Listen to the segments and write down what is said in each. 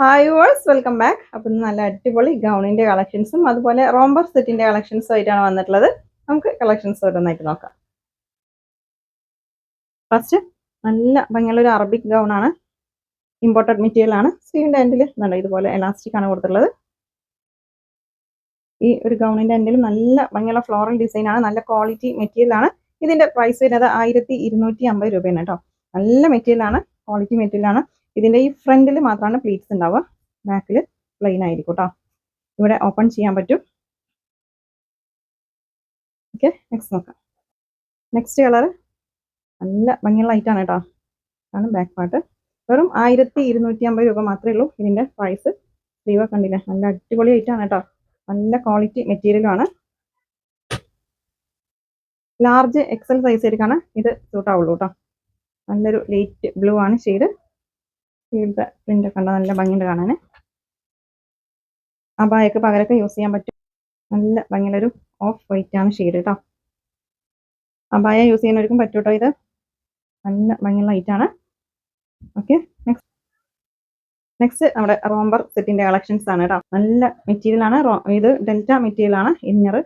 Hi verse welcome back അപ്പം നല്ല അടിപൊളി ഗൗണിന്റെ കളക്ഷൻസും അതുപോലെ റോംബർ സെറ്റിന്റെ കളക്ഷൻസും ആയിട്ടാണ് വന്നിട്ടുള്ളത്. നമുക്ക് കളക്ഷൻസ് ഓരോന്നായിട്ട് നോക്കാം. ഫസ്റ്റ് നല്ല ഭംഗിയുള്ള ഒരു അറബിക് ആണ്. ഇമ്പോർട്ടഡ് മെറ്റീരിയൽ ആണ്. സ്ലീവിന്റെ എൻഡിൽ നല്ല ഇതുപോലെ എലാസ്റ്റിക് ആണ് കൊടുത്തിട്ടുള്ളത്. ഈ ഒരു ഗൗണിന്റെ എൻഡിലും നല്ല ഭംഗിയുള്ള ഫ്ലോറൽ ഡിസൈൻ ആണ്. നല്ല ക്വാളിറ്റി മെറ്റീരിയൽ ആണ്. ഇതിന്റെ പ്രൈസ് വരുന്നത് ആയിരത്തി ഇരുന്നൂറ്റി അമ്പത് രൂപയാണ് കേട്ടോ. നല്ല മെറ്റീരിയൽ ആണ്. ക്വാളിറ്റി മെറ്റീരിയൽ ആണ് ഇതിന്റെ ഈ ഫ്രണ്ടിൽ മാത്രമാണ് പ്ലീറ്റ്സ് ഉണ്ടാവുക ബാക്കിൽ പ്ലെയിൻ ആയിരിക്കും കേട്ടോ ഇവിടെ ഓപ്പൺ ചെയ്യാൻ പറ്റും. ഓക്കെ നെക്സ്റ്റ് നോക്കാം. നെക്സ്റ്റ് കളർ നല്ല ഭംഗിയുള്ള ഐറ്റാണ് കേട്ടോ ആണ് ബാക്ക് പാർട്ട് വെറും ആയിരത്തി ഇരുന്നൂറ്റി അമ്പത് രൂപ മാത്രമേ ഉള്ളൂ ഇതിന്റെ പ്രൈസ് സ്ലീവ് കണ്ടില്ല? നല്ല അടിപൊളി ഐറ്റാണ് കേട്ടോ നല്ല ക്വാളിറ്റി മെറ്റീരിയലാണ് ലാർജ് എക്സൽ സൈസ് ആയിരിക്കാണ് ഇത് സൂട്ട് ആവുള്ളൂ കേട്ടോ നല്ലൊരു ലൈറ്റ് ബ്ലൂ ആണ് ഷെയ്ഡ് ഷെയ്ഡ് പ്രിന്റ് കണ്ട നല്ല ഭംഗിയുണ്ട് കാണാൻ ആ ബായൊക്കെ പകരൊക്കെ യൂസ് ചെയ്യാൻ പറ്റും. നല്ല ഭംഗിയുള്ളൊരു ഓഫ് വൈറ്റ് ആണ് ഷെയ്ഡ് കേട്ടോ അബായ യൂസ് ചെയ്യുന്നവർക്കും പറ്റും കേട്ടോ ഇത്. നല്ല ഭംഗിയുള്ള ലൈറ്റ് ആണ്. ഓക്കെ നെക്സ്റ്റ് നെക്സ്റ്റ് നമ്മുടെ റോംബർ സെറ്റിന്റെ കളക്ഷൻസ് ആണ് കേട്ടോ നല്ല മെറ്റീരിയൽ ആണ്. ഇത് ഡെൽറ്റ മെറ്റീരിയൽ ആണ്. ഇന്നർ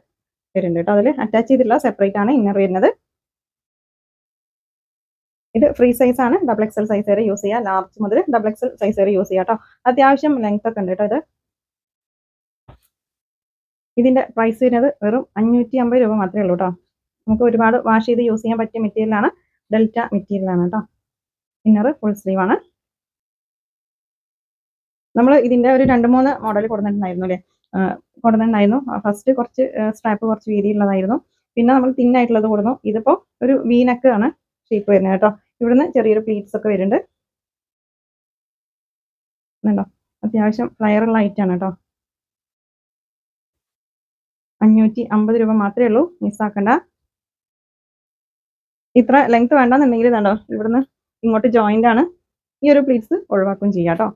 വരുന്നുണ്ട് കേട്ടോ അതിൽ അറ്റാച്ച് ചെയ്തിട്ടുള്ള സെപ്പറേറ്റ് ആണ് ഇന്നർ വരുന്നത്. ഇത് ഫ്രീ സൈസ് ആണ്. ഡബിൾ എക്സൽ സൈസ് വരെ യൂസ് ചെയ്യാം. ലാർജ് മുതൽ ഡബിൾ എക്സൽ സൈസ് വരെ യൂസ് ചെയ്യാം കേട്ടോ അത്യാവശ്യം ലെങ്ത് ഒക്കെ ഉണ്ട് കേട്ടോ ഇത്. ഇതിന്റെ പ്രൈസ് വരുന്നത് വെറും അഞ്ഞൂറ്റി അമ്പത് രൂപ മാത്രമേ ഉള്ളൂ കേട്ടോ നമുക്ക് ഒരുപാട് വാഷ് ചെയ്ത് യൂസ് ചെയ്യാൻ പറ്റിയ മെറ്റീരിയലാണ് ഡെൽറ്റ മെറ്റീരിയലാണ് കേട്ടോ ഇന്നർ ഫുൾ സ്ലീവ് ആണ്. നമ്മൾ ഇതിന്റെ ഒരു രണ്ട് മൂന്ന് മോഡൽ കൊടുത്തിട്ടുണ്ടായിരുന്നു അല്ലേ? കൊടുത്തിട്ടുണ്ടായിരുന്നു. ഫസ്റ്റ് കുറച്ച് സ്ട്രാപ്പ് കുറച്ച് വീതിയുള്ളതായിരുന്നു. പിന്നെ നമ്മൾ തിന്നായിട്ടുള്ളത് കൊടുന്നു. ഇതിപ്പോ ഒരു വീനക്ക് ആണ്. ഷേപ്പ് വരുന്നത് കേട്ടോ. ഇവിടുന്ന് ചെറിയൊരു പ്ലീറ്റ്സ് ഒക്കെ വരുന്നുണ്ട്. കണ്ടോ? അത്യാവശ്യം ഫ്ലയർ ലൈറ്റ് ആണ് കേട്ടോ. അഞ്ഞൂറ്റി അമ്പത് രൂപ മാത്രമേ ഉള്ളൂ. മിസ്സാക്കണ്ട ഇത്ര ലെങ്ത് വേണ്ടെന്നുണ്ടെങ്കിൽ ഇതാണ്ടോ ഇവിടുന്ന് ഇങ്ങോട്ട് ജോയിന്റ് ആണ്. ഈ ഒരു പ്ലീറ്റ്സ് ഒഴിവാക്കും ചെയ്യാം കേട്ടോ.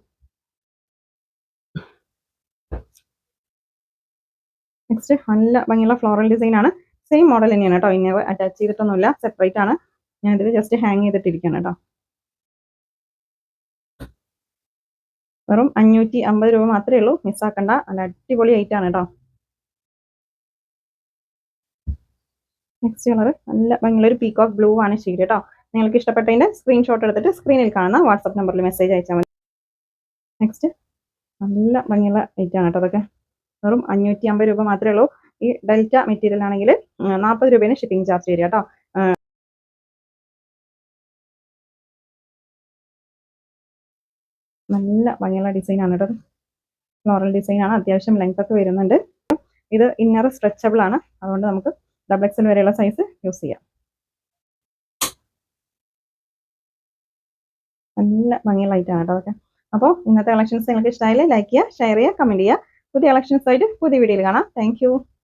നെക്സ്റ്റ് നല്ല ഭംഗിയുള്ള ഫ്ലോറൽ ഡിസൈൻ ആണ്. സെയിം മോഡൽ തന്നെയാണ് കേട്ടോ. Inner attach ചെയ്തിട്ടൊന്നുമില്ല. സെപ്പറേറ്റ് ആണ്. ഇതിൽ ജസ്റ്റ് ഹാങ് ചെയ്തിട്ടിരിക്കണം കേട്ടോ വെറും അഞ്ഞൂറ്റി അമ്പത് രൂപ മാത്രമേ ഉള്ളൂ. മിസ്സാക്കണ്ട നല്ല അടിപൊളി ഐറ്റം ആണ് കേട്ടോ നെക്സ്റ്റ് കളർ നല്ല ഭയങ്കര ഒരു പീകോക്ക് ബ്ലൂ ആണ് ഷെയ്ഡ് കേട്ടോ നിങ്ങൾക്ക് ഇഷ്ടപ്പെട്ടതിന്റെ സ്ക്രീൻഷോട്ട് എടുത്തിട്ട് സ്ക്രീനിൽ കാണുന്ന വാട്സപ്പ് നമ്പറിൽ മെസ്സേജ് അയച്ചാൽ മതി. നെക്സ്റ്റ് നല്ല ഭംഗിയുള്ള ഐറ്റം ആണ് കേട്ടോ അതൊക്കെ വെറും അഞ്ഞൂറ്റി അമ്പത് രൂപ മാത്രമേ ഉള്ളൂ. ഈ ഡെൽറ്റ മെറ്റീരിയൽ ആണെങ്കിൽ നാൽപ്പത് രൂപയാണ് ഷിപ്പിംഗ് ചാർജ് വരിക കേട്ടോ നല്ല ഭംഗിയുള്ള ഡിസൈൻ ആണ് കേട്ടോ ഫ്ലോറൽ ഡിസൈൻ ആണ്. അത്യാവശ്യം ലെങ്ത് ഒക്കെ വരുന്നുണ്ട്. ഇത് ഇന്നർ സ്ട്രെച്ചബിൾ ആണ്. അതുകൊണ്ട് നമുക്ക് ഡബിൾ എക്സൽ വരെയുള്ള സൈസ് യൂസ് ചെയ്യാം. നല്ല ഭംഗിയുള്ള ഐറ്റം ആണ് കേട്ടോ അതൊക്കെ. അപ്പോൾ ഇന്നത്തെ കളക്ഷൻസ് നിങ്ങൾക്ക് ഇഷ്ടമായാലും ലൈക്ക് ചെയ്യുക ഷെയർ ചെയ്യുക കമന്റ് ചെയ്യുക. പുതിയ കളക്ഷൻസ് ആയിട്ട് പുതിയ വീഡിയോയിൽ കാണാം. താങ്ക്